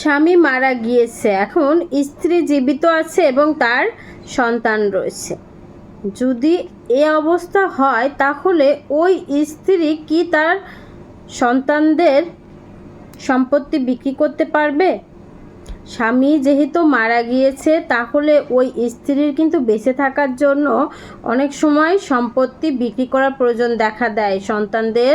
স্বামী মারা গিয়েছে। এখন স্ত্রী জীবিত আছে এবং তার সন্তান রয়েছে। যদি এ অবস্থা হয়, তাহলে ওই স্ত্রী কি তার সন্তানদের সম্পত্তি বিক্রি করতে পারবে? স্বামী যেহেতু মারা গিয়েছে, তাহলে ওই স্ত্রীর কিন্তু বেঁচে থাকার জন্য অনেক সময় সম্পত্তি বিক্রি করার প্রয়োজন দেখা দেয়। সন্তানদের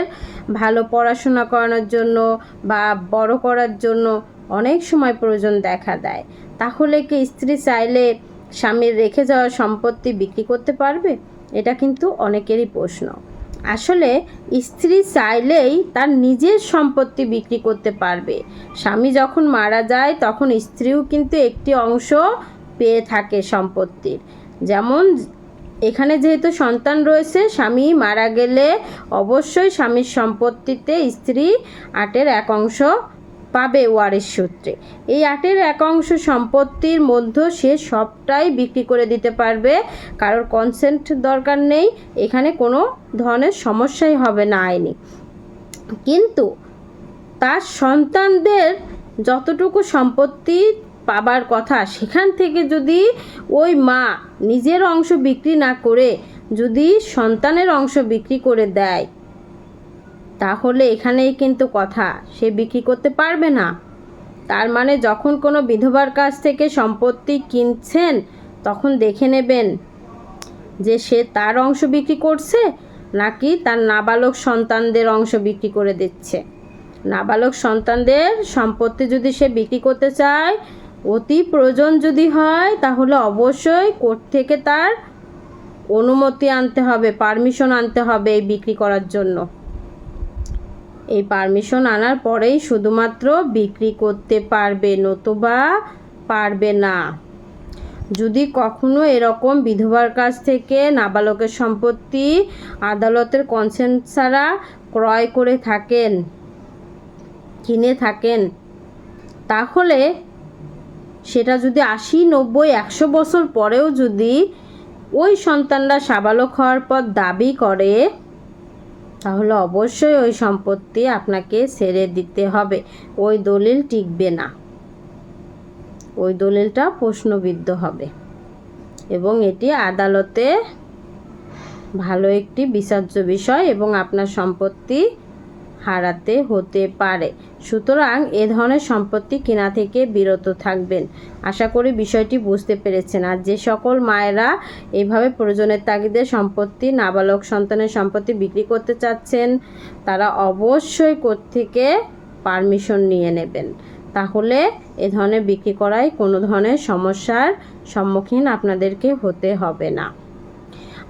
ভালো পড়াশোনা করানোর জন্য বা বড় করার জন্য অনেক সময় প্রয়োজন দেখা দেয়। তাহলে কি স্ত্রী চাইলে স্বামীর রেখে যাওয়া সম্পত্তি বিক্রি করতে পারবে? এটা কিন্তু অনেকেরই প্রশ্ন। আসলে স্ত্রী চাইলেই তার নিজের সম্পত্তি বিক্রি করতে পারবে। স্বামী যখন মারা যায়, তখন স্ত্রীও কিন্তু একটি অংশ পেয়ে থাকে সম্পত্তির। যেমন এখানে যেহেতু সন্তান রয়েছে, স্বামী মারা গেলে অবশ্যই স্বামীর সম্পত্তিতে স্ত্রী আটের এক অংশ পাবে ওয়ারিশ সূত্রে। এই আটের এক অংশ সম্পত্তির মধ্যে সে সবটাই বিক্রি করে দিতে পারবে। কারোর কনসেন্ট দরকার নেই। এখানে কোনো ধরনের সমস্যাই হবে না আইনি। কিন্তু তার সন্তানদের যতটুকু সম্পত্তি পাবার কথা, সেখান থেকে যদি ওই মা নিজের অংশ বিক্রি না করে, যদি সন্তানের অংশ বিক্রি করে দেয় তাহলে এখানেই কিন্তু কথা। সে বিক্রি করতে পারবে না। তার মানে যখন কোনো বিধবার কাছ থেকে সম্পত্তি কিনছেন, তখন দেখে নেবেন যে সে তার অংশ বিক্রি করছে নাকি তার নাবালক সন্তানদের অংশ বিক্রি করে দিচ্ছে। নাবালক সন্তানদের সম্পত্তি যদি সে বিক্রি করতে চায়, অতি প্রয়োজন যদি হয়, তাহলে অবশ্যই কোর্ট থেকে তার অনুমতি আনতে হবে, পারমিশন আনতে হবে এই বিক্রি করার জন্য। এই পারমিশন আনার পরেই শুধুমাত্র বিক্রি করতে পারবে নতুবা পারবে না। যদি কখনো এরকম বিধবার কাছ থেকে নাবালকের সম্পত্তি আদালতের কনসেন্ট ছাড়া ক্রয় করে থাকেন, কিনে থাকেন, তাহলে সেটা যদি আশি, নব্বই, একশো বছর পরেও যদি ওই সন্তানরা সাবালক হওয়ার পর দাবি করে তাহলে অবশ্যই ওই সম্পত্তি আপনাকে ছেড়ে দিতে হবে। ওই দলিল টিকবে না। ওই দলিলটা প্রশ্নবিদ্ধ হবে। এবং এটি আদালতে ভালো একটি বিচার্য বিষয় এবং আপনার সম্পত্তি হারাতে হতে পারে। সুতরাং এ ধরনের সম্পত্তি কেনা থেকে বিরত থাকবেন। আশা করি বিষয়টি বুঝতে পেরেছেন। আর যে সকল মায়েরা এইভাবে প্রয়োজনের তাগিদে সম্পত্তি, নাবালক সন্তানের সম্পত্তি বিক্রি করতে চাচ্ছেন, তারা অবশ্যই থেকে পারমিশন নিয়ে নেবেন। তাহলে এ ধরনের বিক্রি করায় কোনো ধরনের সমস্যার সম্মুখীন আপনাদেরকে হতে হবে না।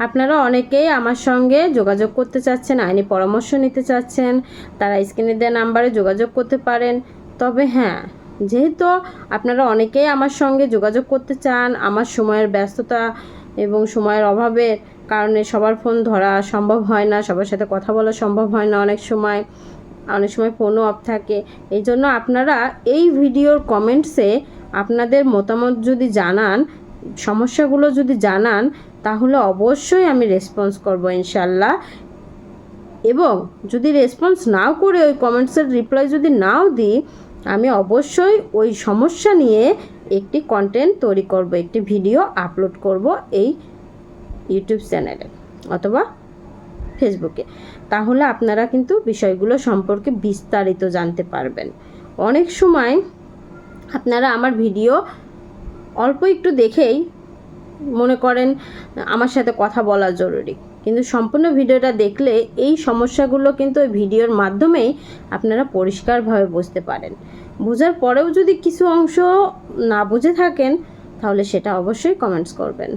আপনারা অনেকেই আমার সঙ্গে যোগাযোগ করতে চাচ্ছেন, আইনি পরামর্শ নিতে চাচ্ছেন, তারা স্ক্রিনে দেওয়া নাম্বারে যোগাযোগ করতে পারেন। তবে হ্যাঁ যেহেতু আপনারা অনেকেই আমার সঙ্গে যোগাযোগ করতে চান, আমার সময়ের ব্যস্ততা এবং সময়ের অভাবের কারণে সবার ফোন ধরা সম্ভব হয় না, সবার সাথে কথা বলা সম্ভব হয় না অনেক সময় অনেক সময় ফোনও অফ থাকে। এই জন্য আপনারা এই ভিডিওর কমেন্টসে আপনাদের মতামত যদি জানান সমস্যাগুলো যদি জানান, তাহলে অবশ্যই আমি রেসপন্স করব ইনশাল্লাহ। এবং যদি রেসপন্স নাও করে, ওই কমেন্টসের রিপ্লাই যদি নাও দিই, আমি অবশ্যই ওই সমস্যা নিয়ে একটি কন্টেন্ট তৈরি করব, একটি ভিডিও আপলোড করব এই ইউটিউব চ্যানেলে অথবা ফেসবুকে তাহলে আপনারা কিন্তু বিষয়গুলো সম্পর্কে বিস্তারিত জানতে পারবেন। অনেক সময় আপনারা আমার ভিডিও অল্প একটু দেখেই মনে করেন আমার সাথে কথা বলা জরুরি। কিন্তু সম্পূর্ণ ভিডিওটা দেখলে এই সমস্যাগুলো কিন্তু ওই ভিডিওর মাধ্যমেই আপনারা পরিষ্কারভাবে বুঝতে পারেন। বোঝার পরেও যদি কিছু অংশ না বুঝে থাকেন, তাহলে সেটা অবশ্যই কমেন্টস করবেন।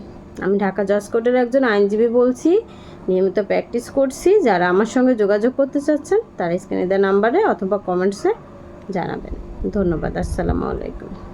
আমি ঢাকা জজ কোর্টের একজন আইনজীবী বলছি, নিয়মিত প্র্যাকটিস করছি। যারা আমার সঙ্গে যোগাযোগ করতে চাচ্ছেন, তারা স্ক্রিনে দেওয়া নাম্বারে অথবা কমেন্টসে জানাবেন। ধন্যবাদ, আসসালামু আলাইকুম।